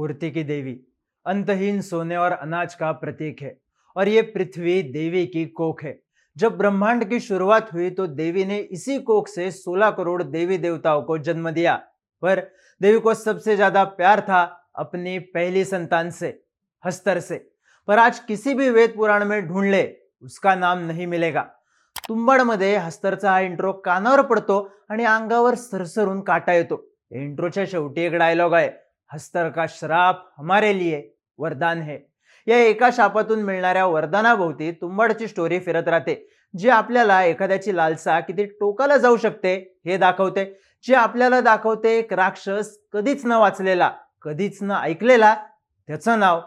पूर्ति की देवी। अंतहीन सोने और अनाज का प्रतीक है और ये पृथ्वी देवी की कोख है। जब ब्रह्मांड की शुरुआत हुई तो देवी ने इसी कोख से 16 करोड़ देवी देवताओं को जन्म दिया। पर देवी को सबसे ज़्यादा प्यार था अपनी पहली संतान से, हस्तर से। पर आज किसी भी वेद पुराण में ढूंढ ले, उसका नाम नहीं मिलेगा। तुंबाडमध्ये हस्तरचा हा इंट्रो कानावर पडतो आणि अंगावर सरसरून काटा येतो। इंट्रोच्या शेवटी एक डायलॉग आहे हस्तर का श्राप हमारे लिए वरदान है. या एका शापातून मिळणाऱ्या वरदानाभोवती तुंबाडची स्टोरी फिरत राहते. जी आपल्याला एखाद्याची लालसा किती टोकाला जाऊ शकते हे दाखवते. जे आपल्याला दाखवते एक राक्षस कधीच न वाचलेला कधीच न ऐकलेला त्याचं नाव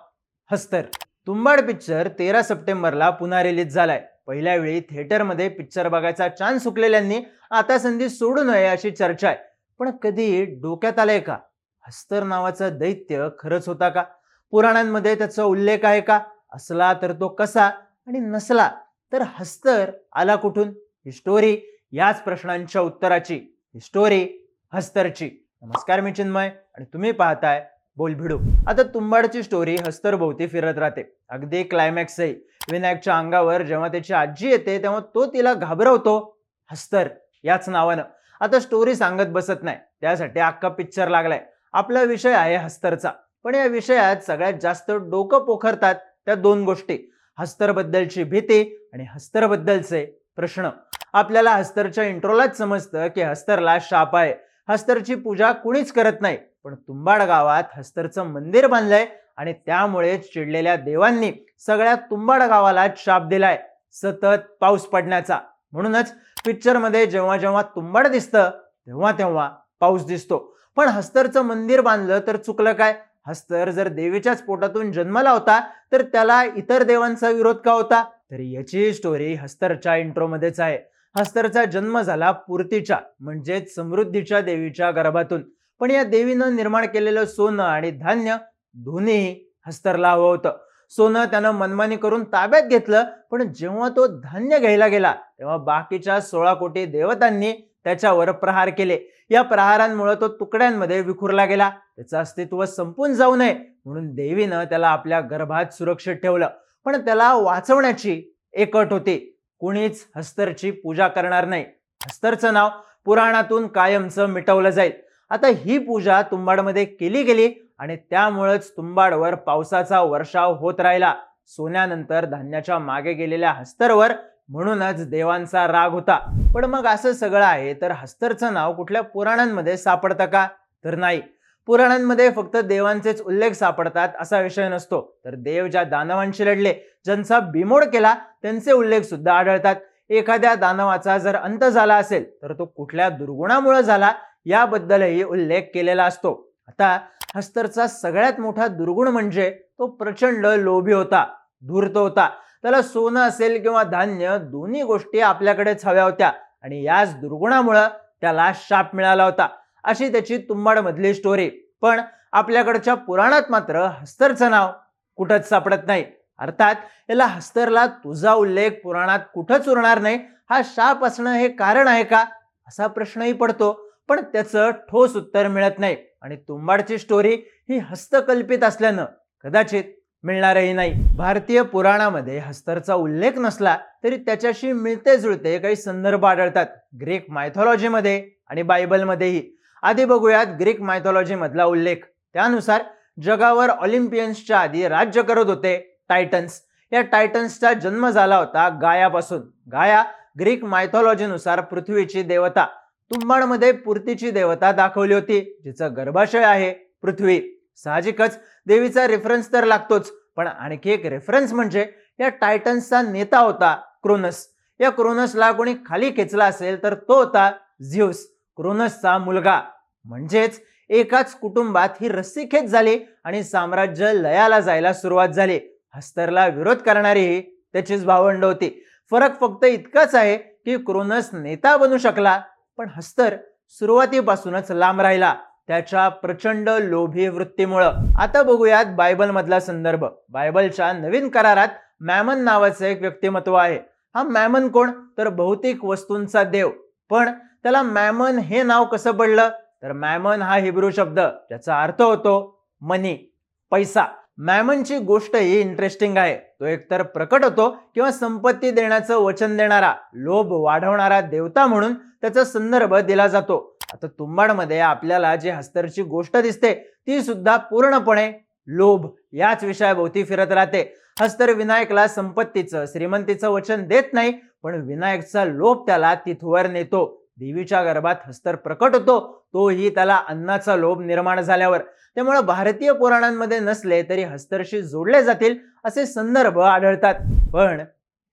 हस्तर. तुंबाड पिक्चर तेरा सप्टेंबरला पुन्हा रिलीज झालाय. पहिल्या वेळी थिएटरमध्ये पिक्चर बघायचा चान्स सुकलेल्यांनी आता संधी सोडू नये अशी चर्चा आहे. पण कधी डोक्यात आलंय का? हस्तर नावाचा दैत्य खरंच होता का? पुराणांमध्ये त्याचा उल्लेख आहे का? असला तर तो कसा आणि नसला तर हस्तर आला कुठून? हिस्टोरी. याच प्रश्नांच्या उत्तराची. हिस्टोरी हस्तरची. नमस्कार मी चिन्मय आणि तुम्ही पाहताय बोल भिडू आता तुंबाडची स्टोरी हस्तर भोवती फिरत राहते. अगदी क्लायमॅक्सही विनायकच्या अंगावर जेव्हा त्याची आजी येते तेव्हा तो तिला घाबरवतो. हस्तर याच नावानं. आता स्टोरी सांगत बसत नाही. त्यासाठी अख्खा पिक्चर लागलाय. आपला विषय आहे हस्तरचा. पण या विषयात सगळ्यात जास्त डोकं पोखरतात त्या दोन गोष्टी. हस्तरबद्दलची भीती आणि हस्तरबद्दलचे प्रश्न. आपल्याला हस्तरच्या इंट्रोलाच समजतं की हस्तरला शाप आहे. हस्तरची पूजा कुणीच करत नाही पण तुंबाड गावात हस्तरचं मंदिर बांधलंय आणि त्यामुळेच चिडलेल्या देवांनी सगळ्या तुंबाड गावाला शाप दिलाय. सतत पाऊस पडण्याचा. म्हणूनच पिक्चरमध्ये जेव्हा जेव्हा तुंबाड दिसतं तेव्हा तेव्हा पाऊस दिसतो. पण हस्तरचं मंदिर बांधलं तर चुकलं काय? हस्तर जर देवीच्याच पोटातून जन्माला होता तर त्याला इतर देवांचा विरोध का होता? तर याची स्टोरी हस्तरच्या इंट्रोमध्येच आहे. हस्तरचा जन्म झाला पूर्तीच्या म्हणजेच समृद्धीच्या देवीच्या गर्भातून. पण या देवीनं निर्माण केलेलं सोनं आणि धान्य दोन्ही हस्तरला हवं होतं. सोनं त्यानं मनमानी करून ताब्यात घेतलं पण जेव्हा तो धान्य घ्यायला गेला तेव्हा बाकीच्या सोळा कोटी देवतांनी त्याच्यावर प्रहार केले. या प्रहारांमुळे तो तुकड्यांमध्ये विखुरला गेला. त्याचं अस्तित्व संपून जाऊ नये म्हणून देवीनं त्याला आपल्या गर्भात सुरक्षित ठेवलं. पण त्याला वाचवण्याची एक अट होती. कुणीच हस्तरची पूजा करणार नाही. हस्तरचं नाव पुराणातून कायमचं मिटवलं जाईल. आता ही पूजा तुंबाडमध्ये केली गेली आणि त्यामुळेच तुंबाडवर पावसाचा वर्षाव होत राहिला. सोन्यानंतर धान्याच्या मागे गेलेल्या हस्तरवर म्हणूनच देवांचा राग होता. पण मग असं सगळं आहे तर हस्तरचं नाव कुठल्या पुराणांमध्ये सापडतं का? तर नाही. पुराणांमध्ये फक्त देवांचेच उल्लेख सापडतात असा विषय नसतो. तर देव ज्या दानवांशी लढले ज्यांचा बिमोड केला त्यांचे उल्लेख सुद्धा आढळतात. एखाद्या दानवाचा जर अंत झाला असेल तर तो कुठल्या दुर्गुणामुळे झाला याबद्दलही उल्लेख केलेला असतो. आता हस्तरचा सगळ्यात मोठा दुर्गुण म्हणजे तो प्रचंड लोभी होता धूर्त होता. त्याला सोनं असेल किंवा धान्य दोन्ही गोष्टी आपल्याकडेच हव्या होत्या. आणि याच दुर्गुणामुळं त्याला शाप मिळाला होता. अशी त्याची तुंबाड मधली स्टोरी पण आपल्याकडच्या पुराणात मात्र हस्तरचं नाव कुठंच सापडत नाही. अर्थात याला हस्तरला तुझा उल्लेख पुराणात कुठंच उरणार नाही. हा शाप असणं हे कारण आहे का? असा प्रश्नही पडतो. पण त्याचं ठोस उत्तर मिळत नाही. आणि तुंबाडची स्टोरी ही हस्तकल्पित असल्यानं कदाचित मिळणारही नाही. भारतीय पुराणामध्ये हस्तरचा उल्लेख नसला तरी त्याच्याशी मिळते जुळते काही संदर्भ आढळतात. ग्रीक मायथॉलॉजीमध्ये आणि बायबलमध्येही. आधी बघूयात ग्रीक मायथॉलॉजीमधला उल्लेख. त्यानुसार जगावर ऑलिम्पियन्सच्या आधी राज्य करत होते टायटन्स. या टायटन्सचा जन्म झाला होता गायापासून. गाया ग्रीक मायथॉलॉजीनुसार पृथ्वीची देवता. तुंबाडमध्ये पूर्तीची देवता दाखवली होती जिचं गर्भाशय आहे पृथ्वी. साहजिकच देवीचा रेफरन्स तर लागतोच. पण आणखी एक रेफरन्स म्हणजे या टायटन्सचा नेता होता क्रोनस या क्रोनसला कोणी खाली खेचला असेल तर तो होता झ्यूस क्रोनसचा मुलगा. म्हणजेच एकाच कुटुंबात ही रस्सीखेच झाली आणि साम्राज्य लयाला जायला सुरुवात झाली. हस्तरला विरोध करणारीही त्याचीच भावंड होती. फरक फक्त इतकाच आहे की क्रोनस नेता बनू शकला पण हस्तर सुरुवातीपासूनच लांब राहिला. त्याच्या प्रचंड लोभी वृत्तीमुळं. आता बघूयात बायबल मधला संदर्भ. बायबलच्या नवीन करारात मॅमन नावाचं एक व्यक्तिमत्व आहे. हा मॅमन कोण? तर भौतिक वस्तूंचा देव. पण त्याला मॅमन हे नाव कसं पडलं? तर मॅमन हा हिब्रू शब्द ज्याचा अर्थ होतो मनी पैसा. मॅमनची गोष्ट ही इंटरेस्टिंग आहे. तो एकतर प्रकट होतो किंवा संपत्ती देण्याचं वचन देणारा लोभ वाढवणारा देवता म्हणून त्याचा संदर्भ दिला जातो. आता तुंबाडमध्ये आपल्याला जी हस्तरची गोष्ट दिसते ती सुद्धा पूर्णपणे लोभ याच विषयाभोवती फिरत राहते. हस्तर विनायकला संपत्तीचं श्रीमंतीचं वचन देत नाही पण विनायकचा लोभ त्याला तिथवर नेतो. देवीच्या गर्भात हस्तर प्रकट होतो तोही त्याला अन्नाचा लोभ निर्माण झाल्यावर. त्यामुळे भारतीय पुराणांमध्ये नसले तरी हस्तरशी जोडले जातील असे संदर्भ आढळतात. पण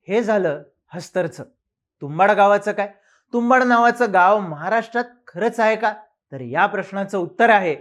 हे झालं हस्तरचं. तुंबाड गावाचं काय? तुंबाड नावाचं गाव महाराष्ट्रात खरंच आहे का? तर या प्रश्नाचं उत्तर आहे.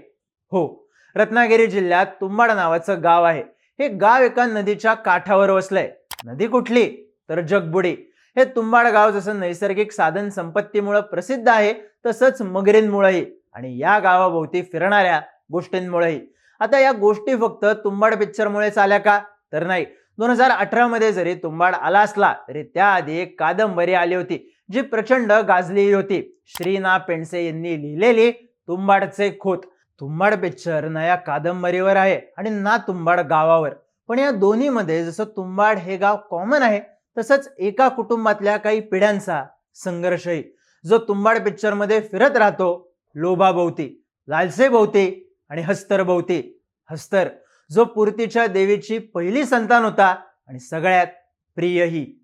हो रत्नागिरी जिल्ह्यात तुंबाड नावाचं गाव आहे. हे गाव एका नदीच्या काठावर वसलंय. नदी कुठली? तर जगबुडी. हे तुंबाड गाव जसं नैसर्गिक साधन संपत्तीमुळं प्रसिद्ध आहे तसंच मगरींमुळेही. आणि या गावाभोवती फिरणाऱ्या गोष्टींमुळेही. आता या गोष्टी फक्त तुंबाड पिक्चरमुळेच आल्या का? तर नाही. दोन हजार अठरा मध्ये जरी तुंबाड आला असला तरी त्याआधी एक कादंबरी आली होती. जी प्रचंड गाजलेली होती. श्री ना पेंडसे यांनी लिहिलेली तुंबाडचे खोत. तुंबाड पिक्चर ना या कादंबरीवर आहे आणि ना तुंबाड गावावर. पण या दोन्हीमध्ये जसं तुंबाड हे गाव कॉमन आहे तसंच एका कुटुंबातल्या काही पिढ्यांचा संघर्षही. जो तुंबाड पिक्चरमध्ये फिरत राहतो लोभाभोवती लालसेभोवती आणि हस्तरभोवती. हस्तर जो पूर्तीच्या देवीची पहिली संतान होता आणि सगळ्यात प्रियही.